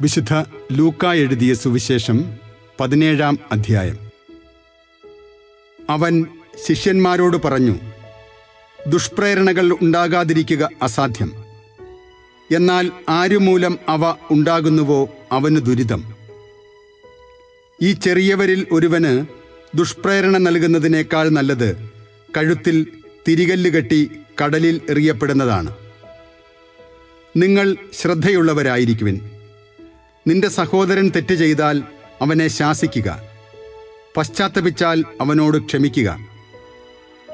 വിശുദ്ധ ലൂക്ക എഴുതിയ സുവിശേഷം പതിനേഴാം അധ്യായം. അവൻ ശിഷ്യന്മാരോട് പറഞ്ഞു ദുഷ്പ്രേരണകൾ ഉണ്ടാകാതിരിക്കുക അസാധ്യം. എന്നാൽ ആരുമൂലം അവ ഉണ്ടാകുന്നുവോ അവന് ദുരിതം. ഈ ചെറിയവരിൽ ഒരുവന് ദുഷ്പ്രേരണ നൽകുന്നതിനേക്കാൾ നല്ലത് കഴുത്തിൽ തിരികല്ല് കെട്ടി കടലിൽ എറിയപ്പെടുന്നതാണ്. നിങ്ങൾ ശ്രദ്ധയുള്ളവരായിരിക്കുവിൻ. നിന്റെ സഹോദരൻ തെറ്റ് ചെയ്താൽ അവനെ ശാസിക്കുക. പശ്ചാത്തപിച്ചാൽ അവനോട് ക്ഷമിക്കുക.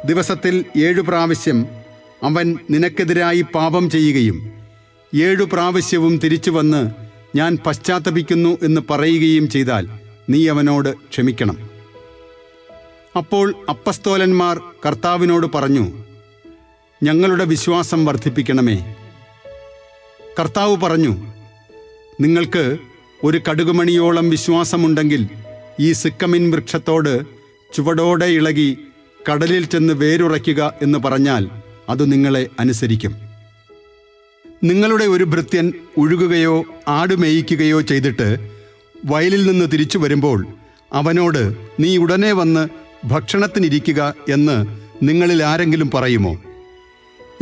ദിവസത്തിൽ ഏഴു പ്രാവശ്യം അവൻ നിനക്കെതിരായി പാപം ചെയ്യുകയും ഏഴു പ്രാവശ്യവും തിരിച്ചു വന്ന് ഞാൻ പശ്ചാത്തപിക്കുന്നു എന്ന് പറയുകയും ചെയ്താൽ നീ അവനോട് ക്ഷമിക്കണം. അപ്പോൾ അപ്പസ്തോലന്മാർ കർത്താവിനോട് പറഞ്ഞു ഞങ്ങളുടെ വിശ്വാസം വർദ്ധിപ്പിക്കണമേ. കർത്താവ് പറഞ്ഞു നിങ്ങൾക്ക് ഒരു കടുകുമണിയോളം വിശ്വാസമുണ്ടെങ്കിൽ ഈ സിക്കമിൻ വൃക്ഷത്തോട് ചുവടോടെ ഇളകി കടലിൽ ചെന്ന് വേരുറയ്ക്കുക എന്ന് പറഞ്ഞാൽ അത് നിങ്ങളെ അനുസരിക്കും. നിങ്ങളുടെ ഒരു ഭൃത്യൻ ഉഴുകുകയോ ആടുമേയിക്കുകയോ ചെയ്തിട്ട് വയലിൽ നിന്ന് തിരിച്ചു വരുമ്പോൾ അവനോട് നീ ഉടനെ വന്ന് ഭക്ഷണത്തിനിരിക്കുക എന്ന് നിങ്ങളിൽ ആരെങ്കിലും പറയുമോ?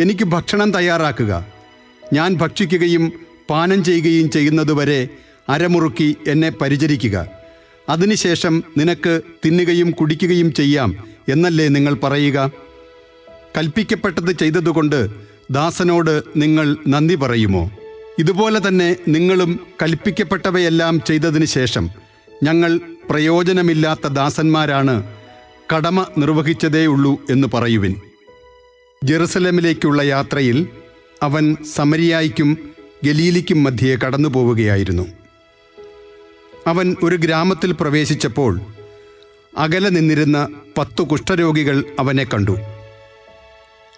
എനിക്ക് ഭക്ഷണം തയ്യാറാക്കുക. ഞാൻ ഭക്ഷിക്കുകയും പാനം ചെയ്യുകയും ചെയ്യുന്നതുവരെ അരമുറുക്കി എന്നെ പരിചരിക്കുക. അതിനുശേഷം നിനക്ക് തിന്നുകയും കുടിക്കുകയും ചെയ്യാം എന്നല്ലേ നിങ്ങൾ പറയുക? കൽപ്പിക്കപ്പെട്ടത് ചെയ്തതുകൊണ്ട് ദാസനോട് നിങ്ങൾ നന്ദി പറയുമോ? ഇതുപോലെ തന്നെ നിങ്ങളും കൽപ്പിക്കപ്പെട്ടവയെല്ലാം ചെയ്തതിനു ശേഷം ഞങ്ങൾ പ്രയോജനമില്ലാത്ത ദാസന്മാരാണ് കടമ നിർവഹിച്ചതേയുള്ളൂ എന്ന് പറയുവിൻ. ജെറുസലേമിലേക്കുള്ള യാത്രയിൽ അവൻ സമരിയായിക്കും ഗലീലിക്കും മധ്യേ കടന്നു പോവുകയായിരുന്നു. അവൻ ഒരു ഗ്രാമത്തിൽ പ്രവേശിച്ചപ്പോൾ അകലെ നിന്നിരുന്ന പത്തു കുഷ്ഠരോഗികൾ അവനെ കണ്ടു.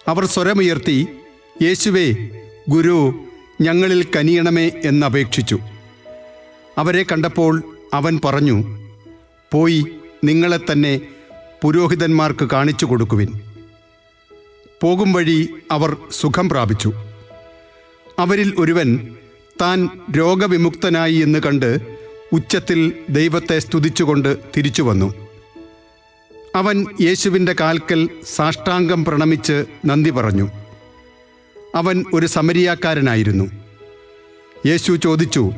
അവർ സ്വരമുയർത്തി യേശുവേ ഗുരു ഞങ്ങളിൽ കനിയണമേ എന്നപേക്ഷിച്ചു. അവരെ കണ്ടപ്പോൾ അവൻ പറഞ്ഞു പോയി നിങ്ങളെ തന്നെ പുരോഹിതന്മാർക്ക് കാണിച്ചു കൊടുക്കുവിൻ. പോകും വഴി അവർ സുഖം പ്രാപിച്ചു. അവരിൽ ഒരുവൻ താൻ രോഗവിമുക്തനായി എന്ന് കണ്ട് ഉച്ചത്തിൽ ദൈവത്തെ സ്തുതിച്ചുകൊണ്ട് തിരിച്ചു വന്നു. അവൻ യേശുവിന്റെ കാൽക്കൽ സാഷ്ടാംഗം പ്രണമിച്ച് നന്ദി പറഞ്ഞു. അവൻ ഒരു സമരിയാക്കാരനായിരുന്നു. യേശു ചോദിച്ചു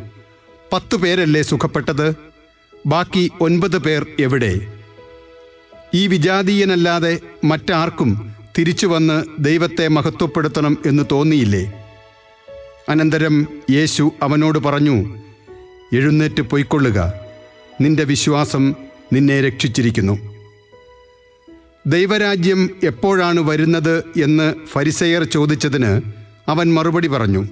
പത്തു പേരല്ലേ സുഖപ്പെട്ടത്? ബാക്കി ഒൻപത് പേർ എവിടെ? ഈ വിജാതീയനല്ലാതെ മറ്റാർക്കും തിരിച്ചു വന്ന് ദൈവത്തെ മഹത്വപ്പെടുത്തണം എന്ന് തോന്നിയില്ലേ? അനന്തരം യേശു അവനോട് പറഞ്ഞു എഴുന്നേറ്റ് പൊയ്ക്കൊള്ളുക. നിന്റെ വിശ്വാസം നിന്നെ രക്ഷിച്ചിരിക്കുന്നു. ദൈവരാജ്യം എപ്പോഴാണ് വരുന്നത് എന്ന് ഫരിസയർ ചോദിച്ചതിന് അവൻ മറുപടി പറഞ്ഞു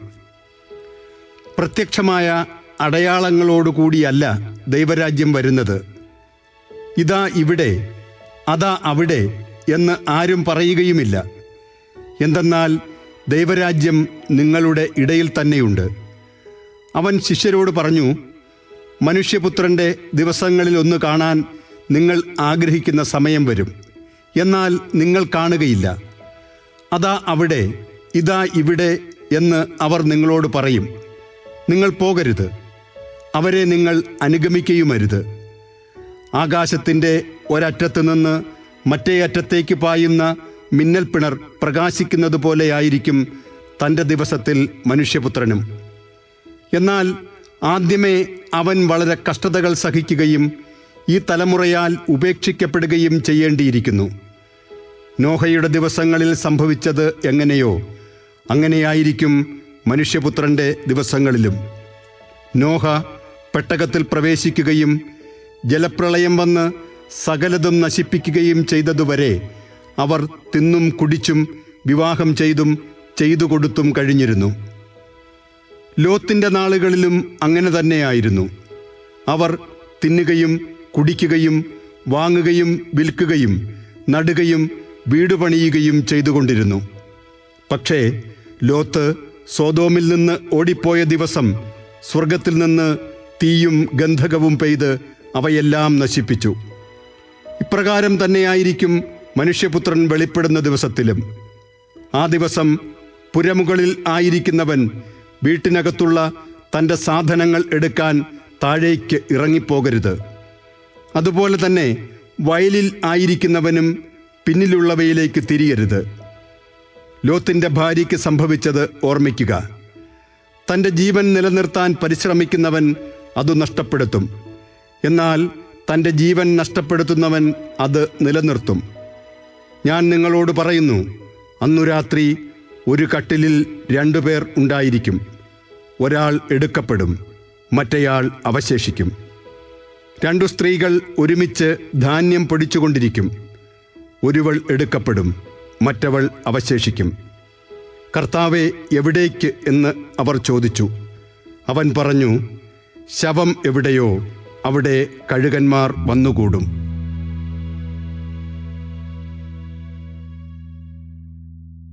പ്രത്യക്ഷമായ അടയാളങ്ങളോടുകൂടിയല്ല ദൈവരാജ്യം വരുന്നത്. ഇതാ ഇവിടെ അതാ അവിടെ എന്ന് ആരും പറയുകയുമില്ല. എന്തെന്നാൽ ദൈവരാജ്യം നിങ്ങളുടെ ഇടയിൽ തന്നെയുണ്ട്. അവൻ ശിഷ്യരോട് പറഞ്ഞു മനുഷ്യപുത്രന്റെ ദിവസങ്ങളിൽ ഒന്ന് കാണാൻ നിങ്ങൾ ആഗ്രഹിക്കുന്ന സമയം വരും. എന്നാൽ നിങ്ങൾ കാണുകയില്ല. അതാ അവിടെ ഇതാ ഇവിടെ എന്ന് അവർ നിങ്ങളോട് പറയും. നിങ്ങൾ പോകരുത്. അവരെ നിങ്ങൾ അനുഗമിക്കുകയുമരുത് ആകാശത്തിന്റെ ഒരറ്റത്ത് നിന്ന് മറ്റേ അറ്റത്തേക്ക് പായുന്ന മിന്നൽ പിണർ പ്രകാശിക്കുന്നത് പോലെയായിരിക്കും തന്റെ ദിവസത്തിൽ മനുഷ്യപുത്രനും. എന്നാൽ ആദ്യമേ അവൻ വളരെ കഷ്ടതകൾ സഹിക്കുകയും ഈ തലമുറയാൽ ഉപേക്ഷിക്കപ്പെടുകയും ചെയ്യേണ്ടിയിരിക്കുന്നു. നോഹയുടെ ദിവസങ്ങളിൽ സംഭവിച്ചത് എങ്ങനെയോ അങ്ങനെയായിരിക്കും മനുഷ്യപുത്രന്റെ ദിവസങ്ങളിലും. നോഹ പെട്ടകത്തിൽ പ്രവേശിക്കുകയും ജലപ്രളയം വന്ന് സകലതും നശിപ്പിക്കുകയും ചെയ്തതുവരെ അവർ തിന്നും കുടിച്ചും വിവാഹം ചെയ്തും ചെയ്തു കൊടുത്തും കഴിഞ്ഞിരുന്നു. ലോത്തിന്റെ നാളുകളിലും അങ്ങനെ തന്നെയായിരുന്നു. അവർ തിന്നുകയും കുടിക്കുകയും വാങ്ങുകയും വിൽക്കുകയും നടുകയും വീട് പണിയുകയും ചെയ്തുകൊണ്ടിരുന്നു. പക്ഷേ ലോത്ത് സോതോമിൽ നിന്ന് ഓടിപ്പോയ ദിവസം സ്വർഗത്തിൽ നിന്ന് തീയും ഗന്ധകവും പെയ്ത് അവയെല്ലാം നശിപ്പിച്ചു. ഇപ്രകാരം തന്നെയായിരിക്കും മനുഷ്യപുത്രൻ വെളിപ്പെടുന്ന ദിവസത്തിലും ആ ദിവസം പുരമുകളിൽ ആയിരിക്കുന്നവൻ വീട്ടിനകത്തുള്ള തന്റെ സാധനങ്ങൾ എടുക്കാൻ താഴേക്ക് ഇറങ്ങിപ്പോകരുത്. അതുപോലെ തന്നെ വയലിൽ ആയിരിക്കുന്നവനും പിന്നിലുള്ളവയിലേക്ക് തിരിയരുത്. ലോത്തിന്റെ ഭാര്യയ്ക്ക് സംഭവിച്ചത് ഓർമ്മിക്കുക. തന്റെ ജീവൻ നിലനിർത്താൻ പരിശ്രമിക്കുന്നവൻ അത് നഷ്ടപ്പെടുത്തും. എന്നാൽ തന്റെ ജീവൻ നഷ്ടപ്പെടുത്തുന്നവൻ അത് നിലനിർത്തും. ഞാൻ നിങ്ങളോട് പറയുന്നു അന്നു രാത്രി ഒരു കട്ടിലിൽ രണ്ടുപേർ ഉണ്ടായിരിക്കും. ഒരാൾ എടുക്കപ്പെടും മറ്റേയാൾ അവശേഷിക്കും. രണ്ടു സ്ത്രീകൾ ഒരുമിച്ച് ധാന്യം പൊടിച്ചുകൊണ്ടിരിക്കും. ഒരുവൾ എടുക്കപ്പെടും മറ്റവൾ അവശേഷിക്കും. കർത്താവെ എവിടേക്ക് എന്ന് അവർ ചോദിച്ചു. അവൻ പറഞ്ഞു ശവം എവിടെയോ അവിടെ കഴുകന്മാർ വന്നുകൂടും.